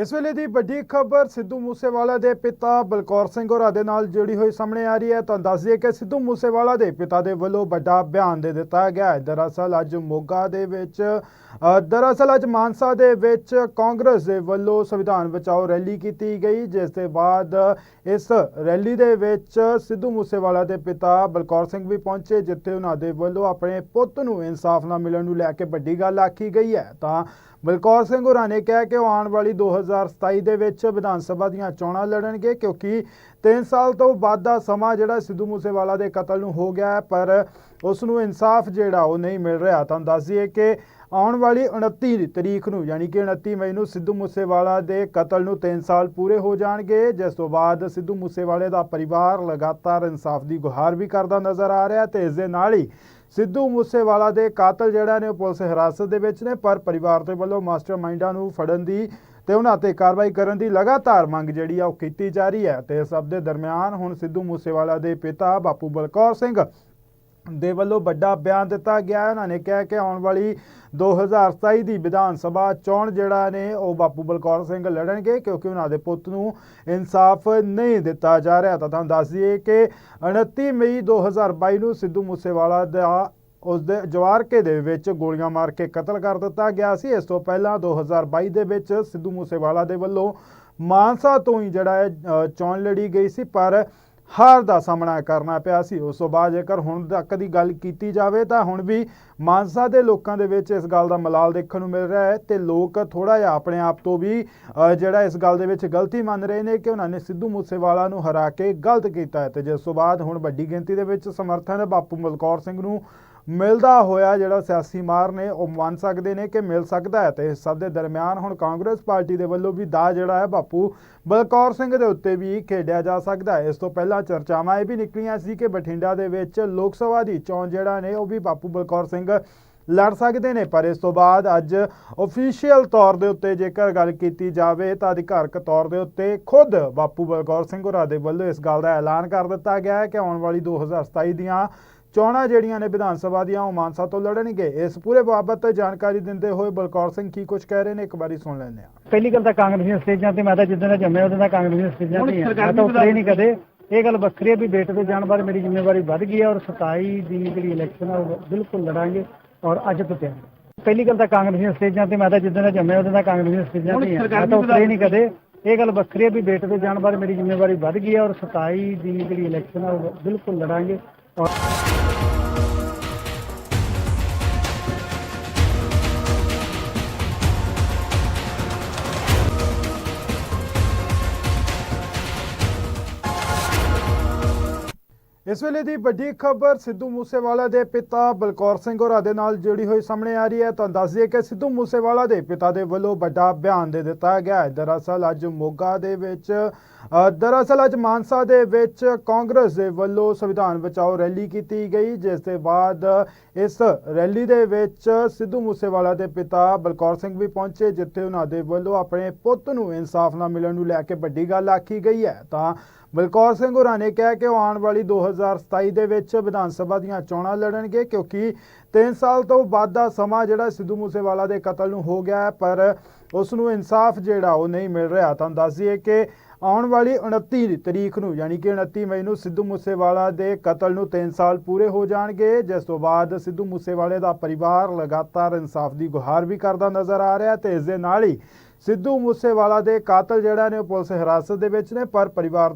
ਇਸ ਵੇਲੇ ਦੀ ਵੱਡੀ ਖਬਰ ਸਿੱਧੂ ਮੂਸੇਵਾਲਾ ਦੇ ਪਿਤਾ ਬਲਕੌਰ ਸਿੰਘ ਹੋਰਾਂ ਦੇ ਨਾਲ ਜੁੜੀ ਹੋਈ ਸਾਹਮਣੇ ਆ ਰਹੀ ਹੈ। ਤਾਂ ਦੱਸ ਦਈਏ ਕਿ ਸਿੱਧੂ ਮੂਸੇਵਾਲਾ ਦੇ ਪਿਤਾ ਦੇ ਵੱਲੋਂ ਵੱਡਾ ਬਿਆਨ ਦੇ ਦਿੱਤਾ ਗਿਆ ਹੈ। ਦਰਅਸਲ ਅੱਜ ਮੋਗਾ ਦੇ ਵਿੱਚ ਦਰਅਸਲ ਅੱਜ ਮਾਨਸਾ ਦੇ ਵਿੱਚ ਕਾਂਗਰਸ ਦੇ ਵੱਲੋਂ ਸੰਵਿਧਾਨ ਬਚਾਓ ਰੈਲੀ ਕੀਤੀ ਗਈ, ਜਿਸ ਦੇ ਬਾਅਦ ਇਸ ਰੈਲੀ ਦੇ ਵਿੱਚ ਸਿੱਧੂ ਮੂਸੇਵਾਲਾ ਦੇ ਪਿਤਾ ਬਲਕੌਰ ਸਿੰਘ ਵੀ ਪਹੁੰਚੇ, ਜਿੱਥੇ ਉਹਨਾਂ ਦੇ ਵੱਲੋਂ ਆਪਣੇ ਪੁੱਤ ਨੂੰ ਇਨਸਾਫ ਨਾ ਮਿਲਣ ਨੂੰ ਲੈ ਕੇ ਵੱਡੀ ਗੱਲ ਆਖੀ ਗਈ ਹੈ। ਤਾਂ ਬਲਕੌਰ ਸਿੰਘ ਹੋਰਾਂ ਨੇ ਕਿਹਾ ਕਿ ਉਹ ਆਉਣ ਵਾਲੀ 2027 ਦੇ ਵਿੱਚ ਵਿਧਾਨ ਸਭਾ ਦੀਆਂ ਚੋਣਾਂ ਲੜਨਗੇ ਕਿਉਂਕਿ 3 ਸਾਲ ਤੋਂ ਵੱਧ ਦਾ ਸਮਾਂ ਜਿਹੜਾ ਸਿੱਧੂ ਮੂਸੇਵਾਲਾ ਦੇ ਕਤਲ ਨੂੰ ਹੋ ਗਿਆ ਪਰ ਉਸ ਨੂੰ ਇਨਸਾਫ ਜਿਹੜਾ ਉਹ ਨਹੀਂ ਮਿਲ ਰਿਹਾ। ਤੁਹਾਨੂੰ ਦੱਸ ਦਈਏ ਕਿ ਆਉਣ ਵਾਲੀ 29 ਤਰੀਕ ਨੂੰ, ਯਾਨੀ ਕਿ 29 ਮਈ ਨੂੰ ਸਿੱਧੂ ਮੂਸੇਵਾਲਾ ਦੇ ਕਤਲ ਨੂੰ 3 ਸਾਲ ਪੂਰੇ ਹੋ ਜਾਣਗੇ। ਜਿਸ ਤੋਂ ਬਾਅਦ ਸਿੱਧੂ ਮੂਸੇਵਾਲੇ ਦਾ ਪਰਿਵਾਰ ਲਗਾਤਾਰ ਇਨਸਾਫ ਦੀ ਗੁਹਾਰ ਵੀ ਕਰਦਾ ਨਜ਼ਰ ਆ ਰਿਹਾ ਤੇ ਇਸ ਦੇ ਨਾਲ ਹੀ ਸਿੱਧੂ ਮੂਸੇਵਾਲਾ ਦੇ ਕਾਤਲ ਜਿਹੜਾ ਨੇ ਉਹ ਪੁਲਿਸ ਹਿਰਾਸਤ ਦੇ ਵਿੱਚ ਨੇ, ਪਰ ਪਰਿਵਾਰ ਦੇ ਵੱਲੋਂ ਮਾਸਟਰਮਾਈਂਡਾਂ ਨੂੰ ਫੜਨ ਦੀ ਤੇ ਉਹਨਾਂ ਤੇ ਕਾਰਵਾਈ ਕਰਨ ਦੀ ਲਗਾਤਾਰ ਮੰਗ ਜਿਹੜੀ ਆ ਉਹ ਕੀਤੀ ਜਾ ਰਹੀ ਹੈ। ਤੇ ਇਸ ਸਭ ਦੇ ਦਰਮਿਆਨ ਹੁਣ ਸਿੱਧੂ ਮੂਸੇਵਾਲਾ ਦੇ ਪਿਤਾ ਬਾਪੂ ਬਲਕੌਰ ਸਿੰਘ ਦੇ ਵੱਲੋਂ ਵੱਡਾ ਬਿਆਨ ਦਿੱਤਾ ਗਿਆ ਉਹਨਾਂ ਨੇ ਕਿਹਾ ਕਿ ਆਉਣ ਵਾਲੀ 2027 ਦੀ ਵਿਧਾਨ ਸਭਾ ਚੋਣ ਜਿਹੜਾ ਨੇ, ਉਹ ਬਾਪੂ ਬਲਕੌਰ ਸਿੰਘ ਲੜਨਗੇ ਕਿਉਂਕਿ ਉਹਨਾਂ ਦੇ ਪੁੱਤ ਨੂੰ ਇਨਸਾਫ ਨਹੀਂ ਦਿੱਤਾ ਜਾ ਰਿਹਾ। ਤਾਂ ਤੁਹਾਨੂੰ ਦੱਸ ਦਈਏ ਕਿ 29 ਮਈ 2022 ਨੂੰ ਸਿੱਧੂ ਮੂਸੇਵਾਲਾ ਦਾ ਉਸ ਦੇ ਜਵਾਰਕੇ ਦੇ ਵਿੱਚ ਗੋਲੀਆਂ ਮਾਰ ਕੇ ਕਤਲ ਕਰ ਦਿੱਤਾ ਗਿਆ ਸੀ। ਇਸ ਤੋਂ ਪਹਿਲਾਂ 2022 ਦੇ ਵਿੱਚ ਸਿੱਧੂ ਮੂਸੇਵਾਲਾ ਦੇ ਵੱਲੋਂ ਮਾਨਸਾ ਤੋਂ ਹੀ ਜਿਹੜਾ ਹੈ ਚੋਣ ਲੜੀ ਗਈ ਸੀ, ਪਰ ਹਾਰ ਦਾ ਸਾਹਮਣਾ ਕਰਨਾ ਪਿਆ ਸੀ। ਉਸ ਤੋਂ ਬਾਅਦ ਜੇਕਰ ਹੁਣ ਤੱਕ ਦੀ ਗੱਲ ਕੀਤੀ ਜਾਵੇ ਤਾਂ ਹੁਣ ਵੀ ਮਾਨਸਾ ਦੇ ਲੋਕਾਂ ਦੇ ਵਿੱਚ ਇਸ ਗੱਲ ਦਾ ਮਲਾਲ ਦੇਖਣ ਨੂੰ ਮਿਲ ਰਿਹਾ ਹੈ ਤੇ ਲੋਕ ਥੋੜਾ ਜਿਹਾ ਆਪਣੇ ਆਪ ਤੋਂ ਵੀ ਜਿਹੜਾ ਇਸ ਗੱਲ ਦੇ ਵਿੱਚ ਗਲਤੀ ਮੰਨ ਰਹੇ ਨੇ ਕਿ ਉਹਨਾਂ ਨੇ ਸਿੱਧੂ ਮੂਸੇਵਾਲਾ ਨੂੰ ਹਰਾ ਕੇ ਗਲਤ ਕੀਤਾ ਹੈ ਤੇ ਜਿਸ ਤੋਂ ਬਾਅਦ ਹੁਣ ਵੱਡੀ ਗਿਣਤੀ ਦੇ ਵਿੱਚ ਸਮਰਥਨ ਬਾਪੂ ਮਲਕੌਰ ਸਿੰਘ ਨੂੰ ਮਿਲਦਾ ਹੋਇਆ ਜਿਹੜਾ ਸਿਆਸੀ ਮਾਰ ਨੇ, ਉਹ ਮੰਨ ਸਕਦੇ ਨੇ ਕਿ ਮਿਲ ਸਕਦਾ ਹੈ। ਤੇ ਇਸ ਸਭ ਦੇ ਦਰਮਿਆਨ ਹੁਣ ਕਾਂਗਰਸ ਪਾਰਟੀ ਦੇ ਵੱਲੋਂ ਵੀ ਦਾ ਜਿਹੜਾ ਹੈ ਬਾਪੂ ਬਲਕੌਰ ਸਿੰਘ ਦੇ ਉੱਤੇ ਵੀ ਖੇਡਿਆ ਜਾ ਸਕਦਾ ਹੈ। ਇਸ ਤੋਂ ਪਹਿਲਾਂ ਚਰਚਾਵਾਂ ਇਹ ਵੀ ਨਿਕਲੀਆਂ ਸੀ ਕਿ ਬਠਿੰਡਾ ਦੇ ਵਿੱਚ ਲੋਕ ਸਭਾ ਦੀ ਚੋਣ ਜਿਹੜਾ ਨੇ, ਉਹ ਵੀ ਬਾਪੂ ਬਲਕੌਰ ਸਿੰਘ ਲੜ ਸਕਦੇ ਨੇ। ਪਰ ਇਸ ਤੋਂ ਬਾਅਦ ਅੱਜ ਅਫੀਸ਼ੀਅਲ ਤੌਰ ਦੇ ਉੱਤੇ ਜੇਕਰ ਗੱਲ ਕੀਤੀ ਜਾਵੇ ਤਾਂ ਅਧਿਕਾਰਕ ਤੌਰ ਦੇ ਉੱਤੇ ਖੁਦ ਬਾਪੂ ਬਲਕੌਰ ਸਿੰਘ ਹੋਰਾਂ ਦੇ ਵੱਲੋਂ ਇਸ ਗੱਲ ਦਾ ਐਲਾਨ ਕਰ ਦਿੱਤਾ ਗਿਆ ਹੈ ਕਿ ਆਉਣ ਵਾਲੀ 2027 ਦੀਆਂ ਚੋਣਾਂ ਜਿਹੜੀਆਂ ਨੇ ਵਿਧਾਨ ਸਭਾ ਦੀਆਂ ਉਹ ਮਾਨਸਾ ਤੋਂ ਲੜਨਗੇ ਇਸ ਪੂਰੇ ਬਾਬਤ ਜਾਣਕਾਰੀ ਦਿੰਦੇ ਹੋਏ ਬਲਕੌਰ ਸਿੰਘ ਕੀ ਕੁਝ ਕਹਿ ਰਹੇ ਨੇ ਇੱਕ ਵਾਰੀ ਸੁਣ ਲੈਂਦੇ ਹਾਂ ਪਹਿਲੀ ਗੱਲ ਤਾਂ ਕਾਂਗਰਸ ਦੀਆਂ ਸਟੇਜਾਂ ਤੇ ਮੈਂ ਤਾਂ ਜਿੱਦਾਂ ਦਾ ਜੰਮਿਆ ਉਦੋਂ ਦਾ ਕਾਂਗਰਸ ਦੀਆਂ ਸਟੇਜਾਂ ਤੇ ਹਾਂ। ਮੈਂ ਤਾਂ ਉਤਰੇ ਨਹੀਂ ਕਦੇ ਇਹ ਗੱਲ ਵੱਖਰੀ ਹੈ ਵੀ ਬੇਟੇ ਦੇ ਜਾਣ ਬਾਅਦ ਮੇਰੀ ਜ਼ਿੰਮੇਵਾਰੀ ਵੱਧ ਗਈ ਹੈ ਔਰ 27 ਦੀ ਜਿਹੜੀ ਇਲੈਕਸ਼ਨ ਹੈ ਉਹ ਬਿਲਕੁਲ ਲੜਾਂਗੇ ਔਰ ਅੱਜ ਤੋਂ ਤਿਆਰ। ਪਹਿਲੀ ਗੱਲ ਤਾਂ ਕਾਂਗਰਸ ਦੀਆਂ ਸਟੇਜਾਂ ਤੇ ਮੈਂ ਤਾਂ ਜਿੱਦਾਂ ਦਾ ਜੰਮਿਆ ਉਦੋਂ ਦਾ ਕਾਂਗਰਸ ਦੀਆਂ ਸਟੇਜਾਂ ਤੇ। ਮੈਂ ਤਾਂ ਉਤਰੇ ਨਹੀਂ ਕਦੇ ਇਹ ਗੱਲ ਵੱਖਰੀ ਹੈ ਵੀ ਬੇਟੇ ਦੇ ਜਾਣ ਬਾਅਦ ਮੇਰੀ ਜ਼ਿੰਮੇਵਾਰੀ ਵੱਧ ਗਈ ਹੈ ਔਰ 27 ਦੀ ਜਿਹੜੀ ਇਲੈਕਸ਼ਨ ਹੈ ਉਹ ਬਿਲਕੁਲ ਲੜਾਂਗੇ Вот. ਇਸ ਵੇਲੇ ਦੀ ਵੱਡੀ ਖਬਰ ਸਿੱਧੂ ਮੂਸੇਵਾਲਾ ਦੇ ਪਿਤਾ ਬਲਕੌਰ ਸਿੰਘ ਹੋਰਾਂ ਦੇ ਨਾਲ ਜੁੜੀ ਹੋਈ ਸਾਹਮਣੇ ਆ ਰਹੀ ਹੈ। ਤਾਂ ਦੱਸ ਦਈਏ ਕਿ ਸਿੱਧੂ ਮੂਸੇਵਾਲਾ ਦੇ ਪਿਤਾ ਦੇ ਵੱਲੋਂ ਵੱਡਾ ਬਿਆਨ ਦੇ ਦਿੱਤਾ ਗਿਆ ਹੈ। ਦਰਅਸਲ ਅੱਜ ਮੋਗਾ ਦੇ ਵਿੱਚ ਦਰਅਸਲ ਅੱਜ ਮਾਨਸਾ ਦੇ ਵਿੱਚ ਕਾਂਗਰਸ ਦੇ ਵੱਲੋਂ ਸੰਵਿਧਾਨ ਬਚਾਓ ਰੈਲੀ ਕੀਤੀ ਗਈ, ਜਿਸ ਦੇ ਬਾਅਦ ਇਸ ਰੈਲੀ ਦੇ ਵਿੱਚ ਸਿੱਧੂ ਮੂਸੇਵਾਲਾ ਦੇ ਪਿਤਾ ਬਲਕੌਰ ਸਿੰਘ ਵੀ ਪਹੁੰਚੇ, ਜਿੱਥੇ ਉਹਨਾਂ ਦੇ ਵੱਲੋਂ ਆਪਣੇ ਪੁੱਤ ਨੂੰ ਇਨਸਾਫ ਨਾ ਮਿਲਣ ਨੂੰ ਲੈ ਕੇ ਵੱਡੀ ਗੱਲ ਆਖੀ ਗਈ ਹੈ। ਤਾਂ ਬਲਕੌਰ ਸਿੰਘ ਹੋਰਾਂ ਨੇ ਕਿਹਾ ਕਿ ਉਹ ਆਉਣ ਵਾਲੀ 2027 ਦੇ ਵਿੱਚ ਵਿਧਾਨ ਸਭਾ ਦੀਆਂ ਚੋਣਾਂ ਲੜਨਗੇ, ਕਿਉਂਕਿ 3 ਸਾਲ ਤੋਂ ਵੱਧ ਦਾ ਸਮਾਂ ਜਿਹੜਾ ਸਿੱਧੂ ਮੂਸੇਵਾਲਾ ਦੇ ਕਤਲ ਨੂੰ ਹੋ ਗਿਆ ਹੈ, ਪਰ ਉਸ ਨੂੰ ਇਨਸਾਫ ਜਿਹੜਾ ਉਹ ਨਹੀਂ ਮਿਲ ਰਿਹਾ। ਤਾਂ ਦੱਸ ਦਈਏ ਕਿ ਆਉਣ ਵਾਲੀ 29 ਤਰੀਕ ਨੂੰ, ਯਾਨੀ ਕਿ 29 ਮਈ ਨੂੰ ਸਿੱਧੂ ਮੂਸੇਵਾਲਾ ਦੇ ਕਤਲ ਨੂੰ 3 ਸਾਲ ਪੂਰੇ ਹੋ ਜਾਣਗੇ। ਜਿਸ ਤੋਂ ਬਾਅਦ ਸਿੱਧੂ ਮੂਸੇਵਾਲੇ ਦਾ ਪਰਿਵਾਰ ਲਗਾਤਾਰ ਇਨਸਾਫ ਦੀ ਗੁਹਾਰ ਵੀ ਕਰਦਾ ਨਜ਼ਰ ਆ ਰਿਹਾ ਤੇ ਇਸ ਦੇ ਨਾਲ ਹੀ ਸਿੱਧੂ ਮੂਸੇਵਾਲਾ ਦੇ ਕਾਤਲ ਜਿਹੜਾ ਨੇ ਉਹ ਪੁਲਿਸ ਹਿਰਾਸਤ ਦੇ ਵਿੱਚ ਨੇ, ਪਰ ਪਰਿਵਾਰ